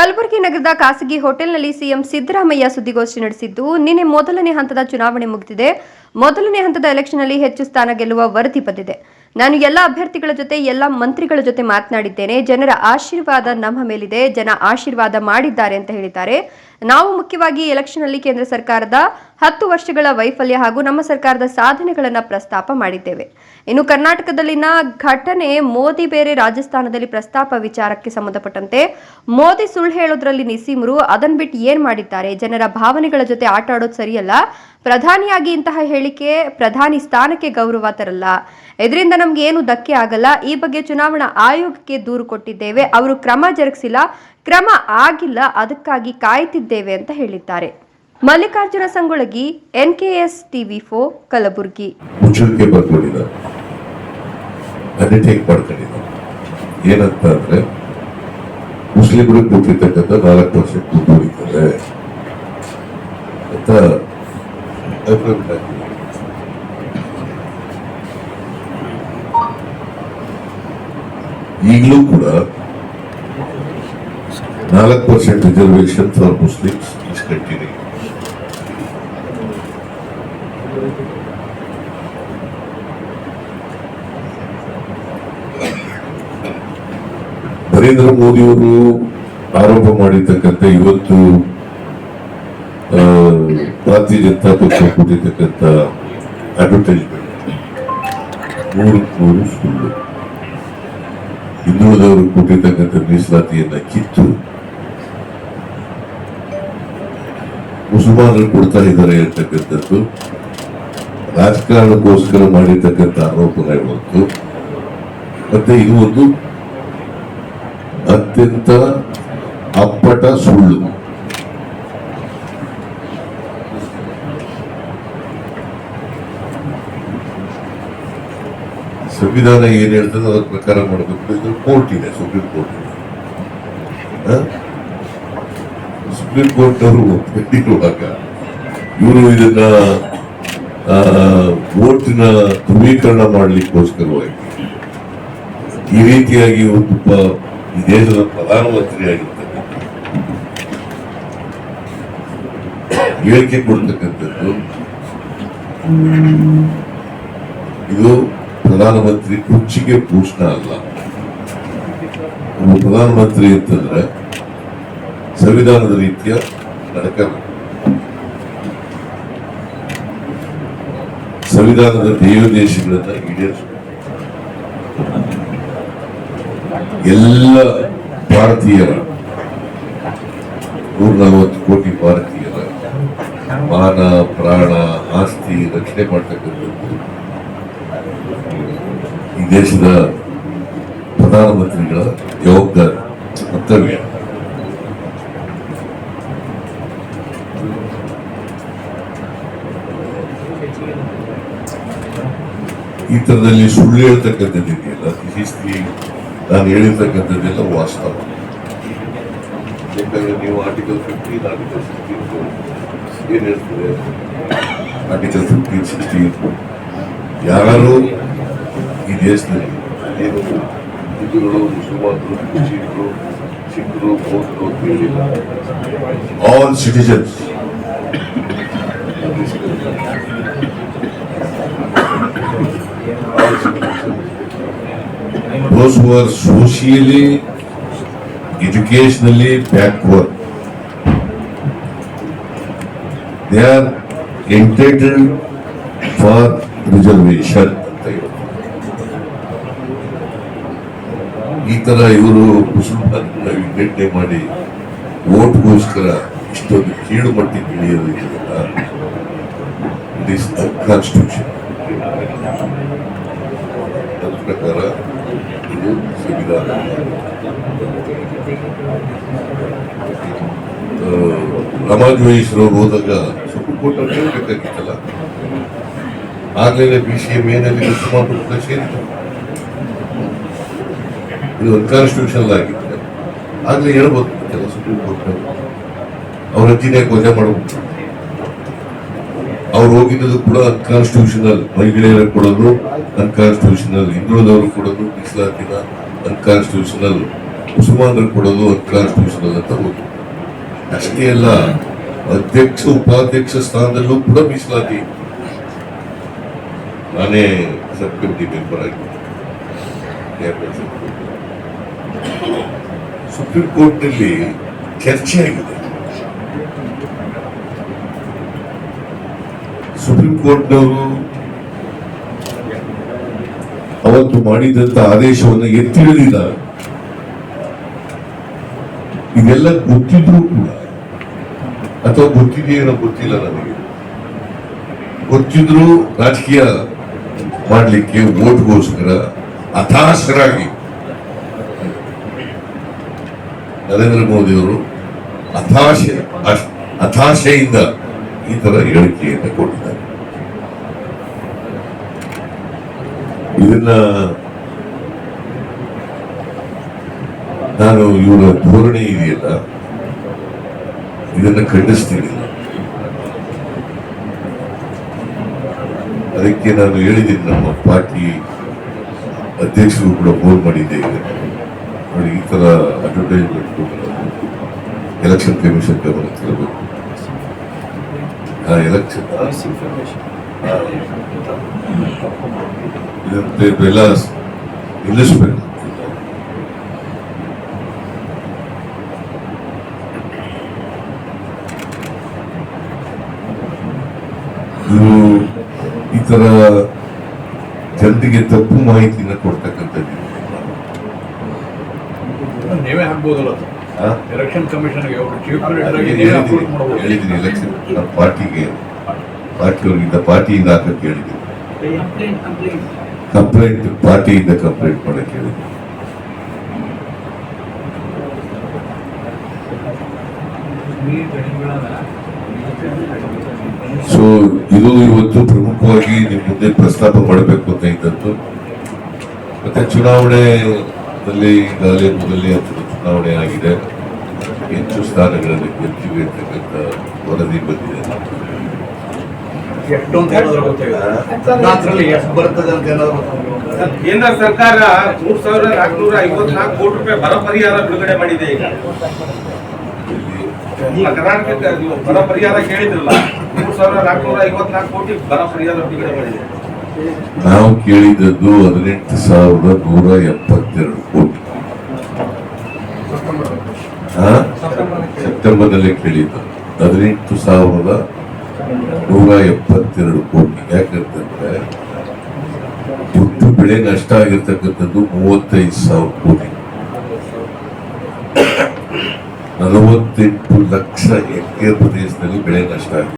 ಕಲಬುರಗಿ ನಗರದ ಖಾಸಗಿ ಹೋಟೆಲ್ನಲ್ಲಿ ಸಿಎಂ ಸಿದ್ದರಾಮಯ್ಯ ಸುದ್ದಿಗೋಷ್ಠಿ ನಡೆಸಿದ್ದು, ನಿನ್ನೆ ಮೊದಲನೇ ಹಂತದ ಚುನಾವಣೆ ಮುಗಿದಿದೆ. ಮೊದಲನೇ ಹಂತದ ಎಲೆಕ್ಷನ್ನಲ್ಲಿ ಹೆಚ್ಚು ಸ್ಥಾನ ಗೆಲ್ಲುವ ವರದಿ ಬಂದಿದೆ. ನಾನು ಎಲ್ಲ ಅಭ್ಯರ್ಥಿಗಳ ಜೊತೆ, ಎಲ್ಲ ಮಂತ್ರಿಗಳ ಜೊತೆ ಮಾತನಾಡಿದ್ದೇನೆ. ಜನರ ಆಶೀರ್ವಾದ ನಮ್ಮ ಮೇಲಿದೆ. ಜನ ಆಶೀರ್ವಾದ ಮಾಡಿದ್ದಾರೆ ಅಂತ ಹೇಳಿದ್ದಾರೆ. ನಾವು ಮುಖ್ಯವಾಗಿ ಎಲೆಕ್ಷನ್ ಅಲ್ಲಿ ಕೇಂದ್ರ ಸರ್ಕಾರದ ಹತ್ತು ವರ್ಷಗಳ ವೈಫಲ್ಯ ಹಾಗೂ ನಮ್ಮ ಸರ್ಕಾರದ ಸಾಧನೆಗಳನ್ನು ಪ್ರಸ್ತಾಪ ಮಾಡಿದ್ದೇವೆ. ಇನ್ನು ಕರ್ನಾಟಕದಲ್ಲಿನ ಘಟನೆ ಮೋದಿ ಬೇರೆ ರಾಜಸ್ಥಾನದಲ್ಲಿ ಪ್ರಸ್ತಾಪ ವಿಚಾರಕ್ಕೆ ಸಂಬಂಧಪಟ್ಟಂತೆ ಮೋದಿ ಸುಳ್ಳು ಹೇಳೋದ್ರಲ್ಲಿ ನಿಸೀಮರು ಅದನ್ ಬಿಟ್ಟು ಏನ್ ಮಾಡಿದ್ದಾರೆ? ಜನರ ಭಾವನೆಗಳ ಜೊತೆ ಆಟ ಆಡೋದು ಸರಿಯಲ್ಲ. ಪ್ರಧಾನಿಯಾಗಿ ಇಂತಹ ಹೇಳಿಕೆ ಪ್ರಧಾನಿ ಸ್ಥಾನಕ್ಕೆ ಗೌರವ ತರಲ್ಲ. ಇದರಿಂದ ನಮ್ಗೆ ಏನು ಧಕ್ಕೆ ಆಗಲ್ಲ. ಈ ಬಗ್ಗೆ ಚುನಾವಣಾ ಆಯೋಗಕ್ಕೆ ದೂರು ಕೊಟ್ಟಿದ್ದೇವೆ. ಅವರು ಕ್ರಮ ಜರುಗಿಸಿಲ್ಲ. ಕ್ರಮ ಆಗಿಲ್ಲ, ಅದಕ್ಕಾಗಿ ಕಾಯುತ್ತಿದ್ದೇವೆ ಅಂತ ಹೇಳಿದ್ದಾರೆ. ಮಲ್ಲಿಕಾರ್ಜುನ ಸಂಗೊಳಗಿ, ಎನ್ಕೆಎಸ್ ಟಿವಿ ಫೋ ಕಲಬುರಗಿ. ಮುಚ್ಚಳಿಕೆ ಬರ್ಕೊಂಡಿದ್ದ ಅಂಡರ್ಟೇಕ್ ಮಾಡ್ಕೊಂಡಿಲ್ಲ ಏನಂತ ಅಂದ್ರೆ, ಮುಸ್ಲಿಮರು ಕೊಟ್ಟಿರ್ತಕ್ಕಂಥ ನಾಲ್ಕು ಪರ್ಸೆಂಟ್ ದುಡ್ಡು ಉಳಿತದೆ ಅಂತ. ಈಗಲೂ ಕೂಡ ನಾಲ್ಕು percent reservation for Muslims is continue Narendra ಮೋದಿಯವರು ಆರೋಪ ಮಾಡಿರ್ತಕ್ಕಂಥ ಇವತ್ತು ಭಾರತೀಯ ಜನತಾ ಪಕ್ಷ ಕೊಟ್ಟಿರ್ತಕ್ಕಂಥ ಅಡ್ವರ್ಟೈಸ್ಮೆಂಟ್ ನೂರು ನೂರು ಸುಳ್ಳು. ಹಿಂದುಳಿದವರು ಕೊಟ್ಟಿರ್ತಕ್ಕಂಥ ಮೀಸಲಾತಿಯನ್ನ ಕಿತ್ತು ಮುಸಲ್ಮಾನರು ಕೊಡ್ತಾ ಇದ್ದಾರೆ ಅಂತಕ್ಕಂಥದ್ದು. ರಾಜಕಾರಣಕ್ಕೋಸ್ಕರ ಮಾಡಿರ್ತಕ್ಕಂಥ ಆರೋಪನೆ ಹೊರತು. ಮತ್ತೆ ಇದು ಒಂದು ಅತ್ಯಂತ ಅಪ್ಪಟ ಸುಳ್ಳು. ಸಂವಿಧಾನ ಏನ್ ಹೇಳ್ತದೆ ಅದರ ಪ್ರಕಾರ ಮಾಡಬೇಕು. ಇದು ಕೋರ್ಟ್ ಇದೆ, ಸುಪ್ರೀಂ ಕೋರ್ಟ್ ಇದೆ? ಸುಪ್ರೀಂ ಕೋರ್ಟ್ ಅವರು ಒಪ್ಪಿರುವಾಗ ಇವರು ಇದನ್ನ ಆ, ವೋಟಿನ ಧ್ರುವೀಕರಣ ಮಾಡಲಿಕ್ಕೋಸ್ಕರವಾಗಿ. ಈ ರೀತಿಯಾಗಿ ಒಬ್ಬ ಈ ದೇಶದ ಪ್ರಧಾನಮಂತ್ರಿ ಆಗಿರ್ತಕ್ಕಂಥ ಹೇಳಿಕೆ ಕೊಡ್ತಕ್ಕಂಥದ್ದು. ಇದು ಪ್ರಧಾನಮಂತ್ರಿ ಕುರ್ಚಿಗೆ ಭೂಷಣ ಅಲ್ಲ. ಪ್ರಧಾನಮಂತ್ರಿ ಅಂತಂದ್ರೆ ಸಂವಿಧಾನದ ರೀತಿಯ ನಡಕ. ಸಂವಿಧಾನದ ಧ್ಯೇಯೋದ್ದೇಶಗಳನ್ನ ಈಡೇರಿಸಬೇಕು ಎಲ್ಲ ಭಾರತೀಯರ ನೂರ ನಲವತ್ತು ಕೋಟಿ ಭಾರತೀಯರ ಮಾನ, ಪ್ರಾಣ, ಆಸ್ತಿ ರಕ್ಷಣೆ ಮಾಡ್ತಕ್ಕಂಥದ್ದು ಈ ದೇಶದ ಪ್ರಧಾನಮಂತ್ರಿಗಳ ಜವಾಬ್ದಾರಿ, ಕರ್ತವ್ಯ. ಈ ಥರದಲ್ಲಿ ಸುಳ್ಳು ಹೇಳ್ತಕ್ಕಂಥದ್ದು ಇದೆಯಲ್ಲ? this is the- ನಾನು ಹೇಳಿರ್ತಕ್ಕಂಥದ್ದೆಲ್ಲ ವಾಸ್ತವ. ನೀವು ಆರ್ಟಿಕಲ್ ಫಿಫ್ಟೀನ್ ಆರ್ಟಿಕಲ್ ಸಿಕ್ಸ್ಟೀನ್ ಏನ್ ಹೇಳ್ತೀರಿ? ಆರ್ಟಿಕಲ್ ಫಿಫ್ಟೀನ್ ಸಿಕ್ಸ್ಟೀನ್ ಯಾರು ಈ ದೇಶದಲ್ಲಿ? ಏನು ಹಿಂದೂಗಳು, ಮುಸಲ್ಮಾನರು, ಕ್ರಿಶ್ಚಿಯನ್ರು ಸಿಖ್ರು ಬೌದ್ಧರು ಅಂತ all citizens those who are socially, educationally backward. They are entitled for reservation. ಈ ತರ ಇವರು ಮುಸಲ್ಮಾನ ವಿಂಗಡಣೆ ಮಾಡಿ ಓಟ್ಗೋಸ್ಕರ ಇಷ್ಟೊಂದು ಕೀಳು ಮಟ್ಟಿಗೆ ಇಳಿಯೋದಿಲ್ಲ ಇಟ್ ಇಸ್ ಕಾನ್ಸ್ಟಿಟ್ಯೂಷನ್ ನನ್ನ ಪ್ರಕಾರ ಇದು ಸಂವಿಧಾನ ಆ, ರಮಾಜ್ ವಹಿಸ್ರವ್ರು ಹೋದಾಗ ಸುಪ್ರೀಂ ಕೋರ್ಟ್ ಅಂತ ಬೇಕಾಗಿತ್ತಲ್ಲ ಆಗ್ಲೇ ಬಿ ಸಿ ಎಂ ಏನಲ್ಲಿ ಸುಮಾರು ಸೇರಿತು ಇದು ಅನ್ಕಾನ್ಸ್ಟಿಟ್ಯೂಷನಲ್ ಆಗಿತ್ತು ಆಗ್ಲೇ ಹೇಳ್ಬೋದು ಸುಪ್ರೀಂ ಕೋರ್ಟ್ ಅವ್ರ ಅರ್ಜಿನೇ ವಜಾ ಮಾಡಬಹುದು ಅವ್ರು ಹೋಗಿದ್ದು ಕೂಡ ಅನ್ಕಾನ್ಸ್ಟಿಟ್ಯೂಷನಲ್ ಮಹಿಳೆಯರ ಕೊಡೋದು ಅನ್ಕಾನ್ಸ್ಟಿಟ್ಯೂಷನಲ್ ಹಿಂದುಳಿದವರು ಕೊಡೋದು, ಮೀಸಲಾತಿನ ಅನ್ಕಾನ್ಸ್ಟಿಟ್ಯೂಷನಲ್ ಮುಸಲ್ಮಾನರು ಕೊಡೋದು ಅನ್ಕಾನ್ಸ್ಟಿಟ್ಯೂಷನಲ್ ಅಂತ ಹೋಗಿ ಅಷ್ಟೇ ಅಲ್ಲ, ಅಧ್ಯಕ್ಷ, ಉಪಾಧ್ಯಕ್ಷ ಸ್ಥಾನದಲ್ಲೂ ಕೂಡ ಮೀಸಲಾತಿ. ನಾನೇ ಸಬ್ ಕಮಿಟಿ ಮೆಂಬರ್ ಆಗಿದ್ದೆ. ಸುಪ್ರೀಂ ಕೋರ್ಟ್ನಲ್ಲಿ ಚರ್ಚೆ ಆಗಿದೆ. ಸುಪ್ರೀಂ ಕೋರ್ಟ್ನವರು ಅವತ್ತು ಮಾಡಿದಂತ ಆದೇಶವನ್ನು ಎತ್ತಿ ಹಿಡಿದಿದ್ದಾರೆ ಇದೆಲ್ಲ ಗೊತ್ತಿದ್ರು ಕೂಡ, ಅಥವಾ ಗೊತ್ತಿದೆಯೇನೋ ಗೊತ್ತಿಲ್ಲ ನನಗೆ ಗೊತ್ತಿದ್ರು ರಾಜಕೀಯ ಮಾಡಲಿಕ್ಕೆ ಓಟ್ಗೋಸ್ಕರ ಹತಾಶರಾಗಿ ನರೇಂದ್ರ ಮೋದಿ ಅವರು ಹತಾಶೆ ಅಶ್- ಹತಾಶೆಯಿಂದ ಈ ತರ ಹೇಳಿಕೆಯನ್ನು ಕೊಟ್ಟಿದ್ದಾರೆ. ಇದನ್ನ ನಾನು ಇವರ ಧೋರಣೆ ಇದೆಯಲ್ಲ, ಇದನ್ನು ಖಂಡಿಸ್ತೀನಿ. ಅದಕ್ಕೆ ನಾನು ಹೇಳಿದ್ದೀನಿ, ನಮ್ಮ ಪಾರ್ಟಿ ಅಧ್ಯಕ್ಷರು ಕೂಡ ಫೋನ್ ಮಾಡಿದ್ದೆ ನೋಡಿ, ಈ ತರ ಅಡ್ವರ್ಟೈಸ್ಮೆಂಟ್ ಎಲೆಕ್ಷನ್ ಕಮಿಷನ್ ಗಮನ ಆ ಎಲೆಕ್ಷನ್ ಇದೆಲ್ಲ ನಿಲ್ಲಿಸ್ಬೇಕು ಇದು ಈ ತರ ಜನರಿಗೆ ತಪ್ಪು ಮಾಹಿತಿನ ಕೊಡ್ತಕ್ಕಂಥದ್ದು. ನೀವೇ ಹಾಕ್ಬೋದಲ್ಲ ಎಲೆಕ್ಷನ್ ಕಮಿಷನ್ಗೆ ಹೇಳಿದ್ದೀನಿ ಎಲೆಕ್ಷನ್ ಪಾರ್ಟಿಗೆ ಪಾರ್ಟಿಯವರಿಂದ ಪಾರ್ಟಿಯಿಂದ ಹಾಕಕ್ಕೆ ಹೇಳಿದ್ದೀನಿ ಕಂಪ್ಲೇಂಟ್ ಪಾರ್ಟಿಯಿಂದ ಕಂಪ್ಲೇಂಟ್ ಮಾಡಕ್ಕೆ ಹೇಳಿದೆ ಸೊ ಇದು ಇವತ್ತು ಪ್ರಮುಖವಾಗಿ ನಿಮ್ಮ ಮುಂದೆ ಪ್ರಸ್ತಾಪ ಮಾಡಬೇಕು ಅಂತ ಇದ್ದದ್ದು. ಮತ್ತೆ ಚುನಾವಣೆಯಲ್ಲಿ ಈಗಾಗಲೇ ಮೊದಲನೇ ಹಂತದ ಚುನಾವಣೆ ಆಗಿದೆ. ಹೆಚ್ಚು ಸ್ಥಾನಗಳಲ್ಲಿ ಗೆಲ್ತೀವಿ ಅಂತಕ್ಕಂಥ ವರದಿ ಬಂದಿದೆ. ಎಷ್ಟು ಅಂತ ಏನಾದ್ರು ಗೊತ್ತಾಗಿದೆ ಎಷ್ಟು ಬರ್ತದೆ ಅಂತ ಏನಾದ್ರು ಕೇಂದ್ರ ಸರ್ಕಾರ ಮೂರ್ ಸಾವಿರದ ನಾಲ್ಕುನೂರ ಐವತ್ನಾಲ್ಕು ಕೋಟಿ ರೂಪಾಯಿ ಬರ ಪರಿಹಾರ ಬಿಡುಗಡೆ ಮಾಡಿದೆ ಈಗ. ಕರ್ನಾಟಕಕ್ಕೆ ಬರ ಪರಿಹಾರ ಕೇಳಿದ್ರಲ್ಲ ಮೂರ್ ಸಾವಿರದ ನಾಲ್ಕುನೂರ ಐವತ್ನಾಲ್ಕು ಕೋಟಿ ಬರ ಪರಿಹಾರ ಬಿಡುಗಡೆ ಮಾಡಿದೆ. ನಾವು ಕೇಳಿದದ್ದು ಹದಿನೆಂಟು ಸಾವಿರದ ನೂರ ಎಪ್ಪತ್ತೆರಡು ಕೋಟಿ? ಸೆಪ್ಟೆಂಬರ್ನಲ್ಲಿ ಕೇಳಿದ್ದು. ಹದಿನೆಂಟು ಸಾವಿರದ ನೂರ ಎಪ್ಪತ್ತೆರಡು ಕೋಟಿ. ಯಾಕಂತಂದ್ರೆ ಒಟ್ಟು ಬೆಳೆ ನಷ್ಟ ಆಗಿರ್ತಕ್ಕಂಥದ್ದು ಮೂವತ್ತೈದು ಸಾವಿರ ಕೋಟಿ. ನಲವತ್ತೆಂಟು ಲಕ್ಷ ಹೆಕ್ಟೇರ್ ಪ್ರದೇಶದಲ್ಲಿ ಬೆಳೆ ನಷ್ಟ ಆಗಿದೆ.